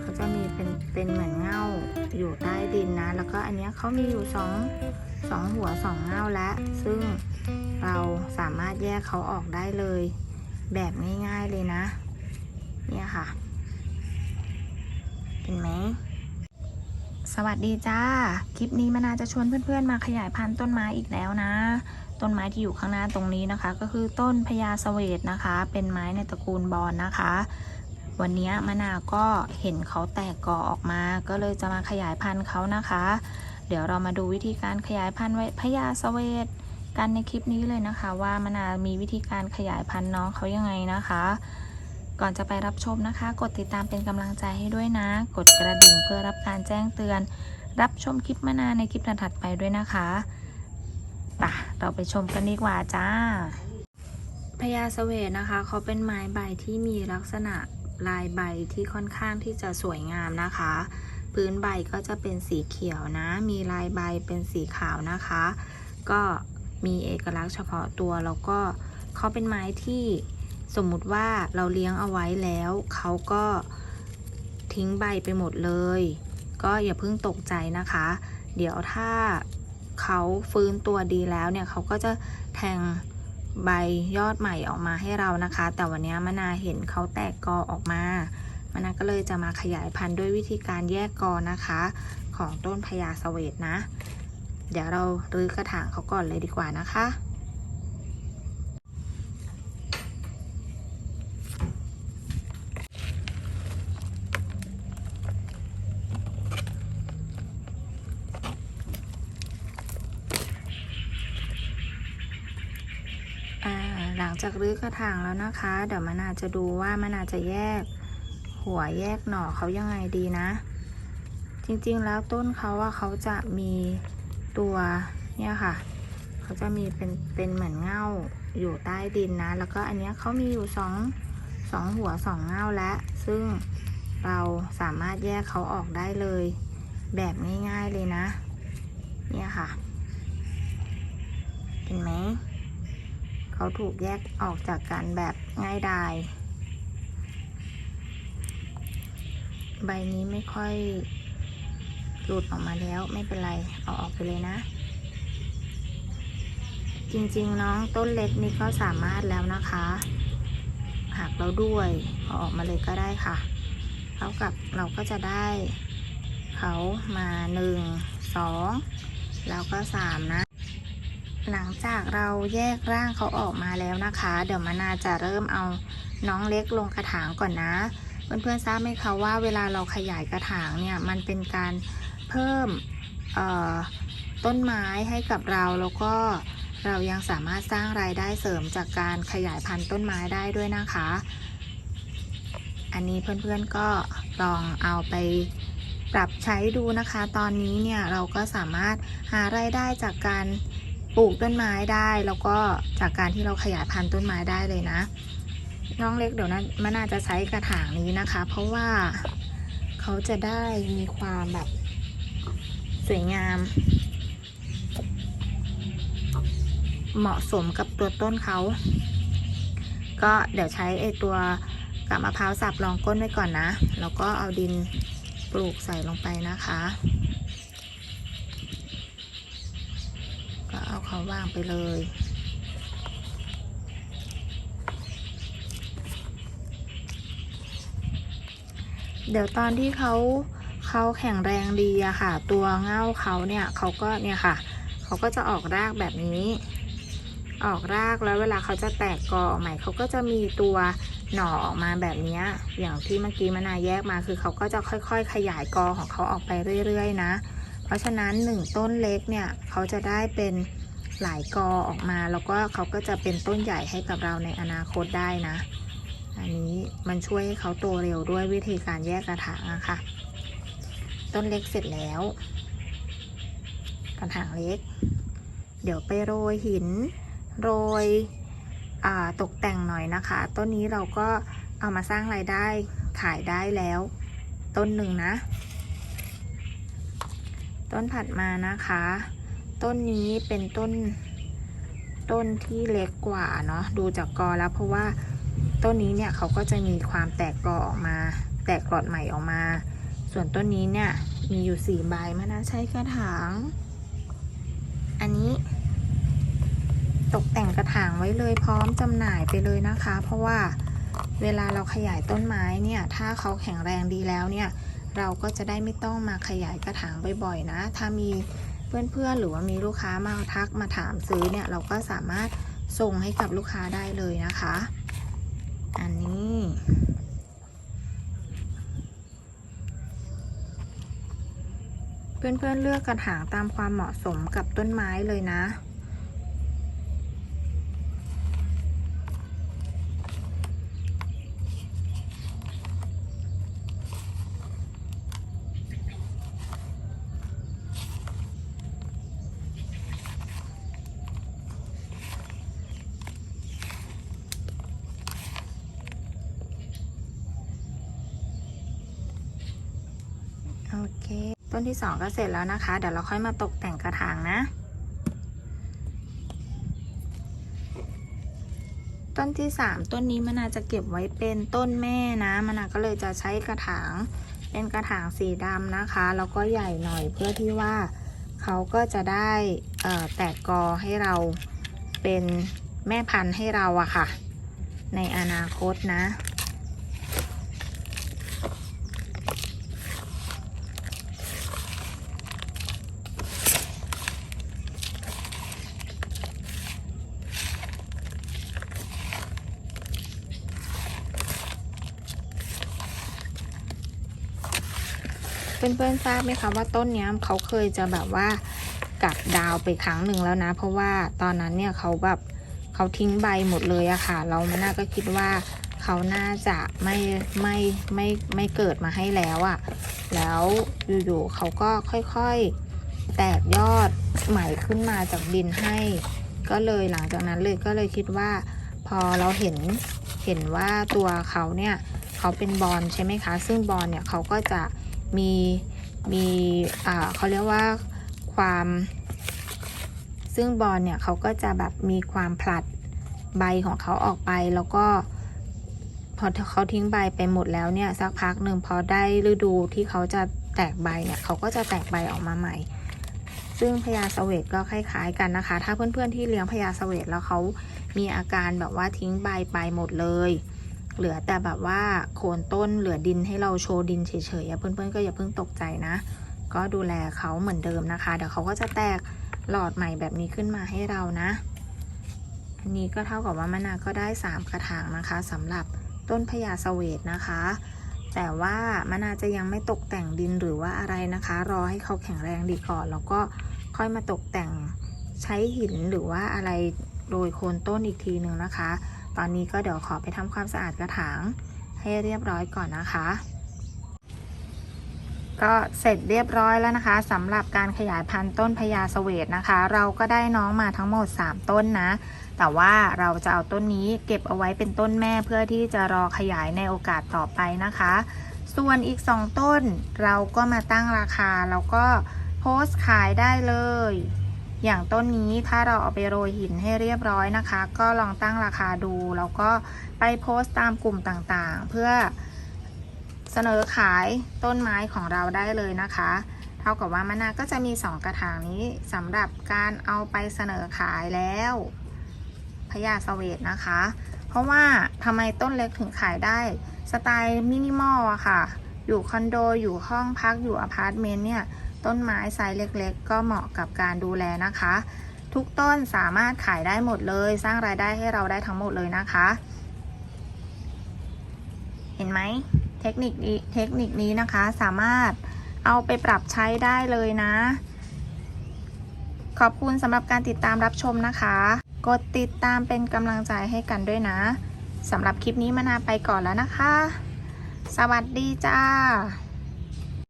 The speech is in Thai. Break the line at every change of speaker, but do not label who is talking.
เขาจะมีเป็นเป็นเหมือนเง่าอยู่ใต้ดินนะ แล้วก็อันนี้เขามีอยู่สองสองหัวสองเง่าและซึ่งเราสามารถแยกเขาออกได้เลย แบบง่ายๆเลยนะ เนี่ยค่ะ เห็นไหมสวัสดีจ้า คลิปนี้มานาจะชวนเพื่อนๆมาขยายพันธุ์ต้นไม้อีกแล้วนะ ต้นไม้ที่อยู่ข้างหน้าตรงนี้นะคะ ก็คือต้นพญาเสวตนะคะ เป็นไม้ในตระกูลบอนนะคะ วันนี้มะนาวก็เห็นเขาแตกกอออกมา ก็เลยจะมาขยายพันธุ์เขานะคะ เดี๋ยวเรามาดูวิธีการขยายพันธุ์ไว้พญาเสวตกันในคลิปนี้เลยนะคะ ว่ามะนาวมีวิธีการขยายพันธุ์น้องเขายังไงนะคะ ก่อนจะไปรับชมนะคะ กดติดตามเป็นกำลังใจให้ด้วยนะ กดกระดิ่งเพื่อรับการแจ้งเตือน รับชมคลิปมะนาวในคลิปถัดไปด้วยนะคะปะเราไปชมกันดีกว่าจ้าพญาเสวตนะคะ เขาเป็นไม้ใบที่มีลักษณะ ลายใบที่ค่อนข้างที่จะสวยงามนะคะ พื้นใบก็จะเป็นสีเขียวนะ มีลายใบเป็นสีขาวนะคะ ก็มีเอกลักษณ์เฉพาะตัวแล้วก็เขาเป็นไม้ที่สมมุติว่าเราเลี้ยงเอาไว้แล้วเขาก็ทิ้งใบไปหมดเลย ก็อย่าเพิ่งตกใจนะคะ เดี๋ยวถ้าเขาฟื้นตัวดีแล้วเนี่ยเขาก็จะแทง ใบยอดใหม่ออกมาให้เรานะคะ แต่วันนี้มะนาเห็นเขาแตกกอออกมามะนาก็เลยจะมาขยายพันธุ์ด้วยวิธีการแยกกอนะคะ ของต้นพญาเสวตนะ เดี๋ยวเรารื้อกระถางเขาก่อนเลยดีกว่านะคะ อ่าหลัง จากรื้อกระถางแล้วนะคะ เดี๋ยวมะนอาวจะดูว่ามะนอาวจะแยก หัวแยกหน่อเขายังไงดีนะ จริงๆแล้วต้นเขาว่าเขาจะมีตัวเนี่ยค่ะ เขาจะมีเป็นเป็นเหมือนเง่าอยู่ใต้ดินนะ แล้วก็อันเนี้ยเขามีอยู่สองสองหัวสองเง่าและซึ่งเราสามารถแยกเขาออกได้เลย แบบง่ายๆเลยนะ เนี่ยค่ะ เห็นไหม เขาถูกแยกออกจากกันแบบง่ายดาย ใบนี้ไม่ค่อยหลุดออกมาแล้วไม่เป็นไร เอาออกไปเลยนะ จริงๆน้องต้นเล็กนี่ก็สามารถแล้วนะคะหักแล้วด้วยเอาออกมาเลยก็ได้ค่ะเท่ากับเราก็จะได้เขามาหนึ่งสองแล้วก็สามนะ หลังจากเราแยกร่างเขาออกมาแล้วนะคะ เดี๋ยวมานาจะเริ่มเอาน้องเล็กลงกระถางก่อนนะ เพื่อนๆทราบไหมคะว่าเวลาเราขยายกระถางเนี่ยมันเป็นการเพิ่มต้นไม้ให้กับเราแล้วก็เรายังสามารถสร้างรายได้เสริมจากการขยายพันธุ์ต้นไม้ได้ด้วยนะคะ อันนี้เพื่อนๆก็ลองเอาไปปรับใช้ดูนะคะ ตอนนี้เนี่ยเราก็สามารถหารายได้จากการ ปลูกต้นไม้ได้แล้วก็จากการที่เราขยายพันธุ์ต้นไม้ได้เลยนะ น้องเล็กเดี๋ยวนะมันน่าจะใช้กระถางนี้นะคะ เพราะว่าเขาจะได้มีความแบบสวยงาม เหมาะสมกับตัวต้นเขา ก็เดี๋ยวใช้ไอตัวกับมะพร้าวสับรองก้นไว้ก่อนนะ แล้วก็เอาดินปลูกใส่ลงไปนะคะ ก็ เอาเขาวางไปเลย เดี๋ยวตอนที่เขาเขาแข็งแรงดีอะค่ะ ตัวเง่าเขาเนี่ยเขาก็เนี่ยค่ะ เขาก็จะออกรากแบบนี้ ออกรากแล้วเวลาเขาจะแตกกอใหม่เขาก็จะมีตัวหน่อออกมาแบบนี้อย่างที่เมื่อกี้มานาแยกมาคือเขาก็จะค่อยๆ ขยายกอของเขาออกไปเรื่อยๆ นะ เพราะฉะนั้นหนึ่งต้นเล็กเนี่ยเขาจะได้เป็น หลายกอออกมาแล้วก็เขาก็จะเป็นต้นใหญ่ให้กับเราในอนาคตได้นะ อันนี้มันช่วยให้เขาโตเร็วด้วยวิธีการแยกกระถางอะค่ะ ต้นเล็กเสร็จแล้ว กระถางเล็ก เดี๋ยวไปโรยหิน โรยตกแต่งหน่อยนะคะ ต้นนี้เราก็เอามาสร้างรายได้ขายได้แล้ว ต้นหนึ่งนะ ต้นถัดมานะคะ ต้นนี้เป็นต้นต้นที่เล็กกว่าเนาะดูจากกอแล้วเพราะว่าต้นนี้เนี่ยเขาก็จะมีความแตกกอออกมา แตกหลอดใหม่ออกมา ส่วนต้นนี้เนี่ยมีอยู่สี่ใบมะนาวใช้กระถาง อันนี้ ตกแต่งกระถางไว้เลยพร้อมจำหน่ายไปเลยนะคะ เพราะว่าเวลาเราขยายต้นไม้เนี่ยถ้าเขาแข็งแรงดีแล้วเนี่ยเราก็จะได้ไม่ต้องมาขยายกระถางบ่อยๆนะ ถ้ามี เพื่อนๆหรือว่ามีลูกค้ามาทักมาถามซื้อเนี่ยเราก็สามารถส่งให้กับลูกค้าได้เลยนะคะ อันนี้เพื่อนๆเลือกกระถางตามความเหมาะสมกับต้นไม้เลยนะ โอเค ต้นที่สองก็เสร็จแล้วนะคะ เดี๋ยวเราค่อยมาตกแต่งกระถางนะ ต้นที่สามต้นนี้มะนาจะเก็บไว้เป็นต้นแม่นะมะนาก็เลยจะใช้กระถางเป็นกระถางสีดำนะคะแล้วก็ใหญ่หน่อยเพื่อที่ว่าเขาก็จะได้แตกกอให้เราเป็นแม่พันธุ์ให้เราอะค่ะ ในอนาคตนะ เพื่อนๆทราบไหมคะว่าต้นนี้เขาเคยจะแบบว่ากัดดาวไปครั้งหนึ่งแล้วนะ เพราะว่าตอนนั้นเนี่ยเขาแบบเขาทิ้งใบหมดเลยอะค่ะ เราไม่น่าก็คิดว่าเขาน่าจะไม่ไม่ไม่ไม่เกิดมาให้แล้วอะแล้วอยู่ๆเขาก็ค่อยๆแตกยอดใหม่ขึ้นมาจากดินให้ ก็เลยหลังจากนั้นเลยก็เลยคิดว่า พอเราเห็นเห็นว่าตัวเขาเนี่ยเขาเป็นบอลใช่ไหมคะ ซึ่งบอลเนี่ยเขาก็จะ มีมีอ่าเขาเรียกว่าความซึ่งบอลเนี่ยเขาก็จะแบบมีความผลัดใบของเขาออกไปแล้วก็พอเขาทิ้งใบไปหมดแล้วเนี่ยสักพักหนึ่งพอได้ฤดูที่เขาจะแตกใบเนี่ยเขาก็จะแตกใบออกมาใหม่ ซึ่งพญาเสวตก็คล้ายๆกันนะคะ ถ้าเพื่อนๆที่เลี้ยงพญาเสวตแล้วเขามีอาการแบบว่าทิ้งใบไปหมดเลย เหลือแต่แบบว่าโคนต้นเหลือดินให้เราโชว์ดินเฉยๆอะเพื่อนๆก็อย่าเพิ่งตกใจนะ ก็ดูแลเขาเหมือนเดิมนะคะ เดี๋ยวเขาก็จะแตกหลอดใหม่แบบนี้ขึ้นมาให้เรานะ อันนี้ก็เท่ากับว่ามะนาวก็ได้ 3 กระถางนะคะสำหรับต้นพญาเสวตนะคะ แต่ว่ามะนาวจะยังไม่ตกแต่งดินหรือว่าอะไรนะคะ รอให้เขาแข็งแรงดีก่อน แล้วก็ค่อยมาตกแต่งใช้หินหรือว่าอะไรโรยโคนต้นอีกทีหนึ่งนะคะ ตอนนี้ก็เดี๋ยวขอไปทำความสะอาดกระถางให้เรียบร้อยก่อนนะคะ ก็เสร็จเรียบร้อยแล้วนะคะสำหรับการขยายพันธุ์ต้นพญาเสวตนะคะ เราก็ได้น้องมาทั้งหมด 3 ต้นนะ แต่ว่าเราจะเอาต้นนี้เก็บเอาไว้เป็นต้นแม่เพื่อที่จะรอขยายในโอกาสต่อไปนะคะ ส่วนอีก 2 ต้นเราก็มาตั้งราคาแล้วก็โพสต์ขายได้เลย อย่างต้นนี้ถ้าเราเอาไปโรยหินให้เรียบร้อยนะคะ ก็ลองตั้งราคาดู แล้วก็ไปโพสต์ตามกลุ่มต่างๆ เพื่อเสนอขายต้นไม้ของเราได้เลยนะคะ เท่ากับว่ามะนาวก็จะมี 2 กระถางนี้สำหรับการเอาไปเสนอขายแล้วพญาเวตนะคะ เพราะว่าทำไมต้นเล็กถึงขายได้สไตล์มินิมอลอะค่ะ อยู่คอนโดอยู่ห้องพักอยู่อพาร์ตเมนต์เนี่ย ต้นไม้ไซส์เล็กๆ ก็เหมาะกับการดูแลนะคะ ทุกต้นสามารถขายได้หมดเลย สร้างรายได้ให้เราได้ทั้งหมดเลยนะคะ เห็นไหมเทคนิคนี้เทคนิคนี้นะคะสามารถเอาไปปรับใช้ได้เลยนะ ขอบคุณสำหรับการติดตามรับชมนะคะ กดติดตามเป็นกำลังใจให้กันด้วยนะสำหรับคลิปนี้มานาไปก่อนแล้วนะคะ สวัสดีจ้า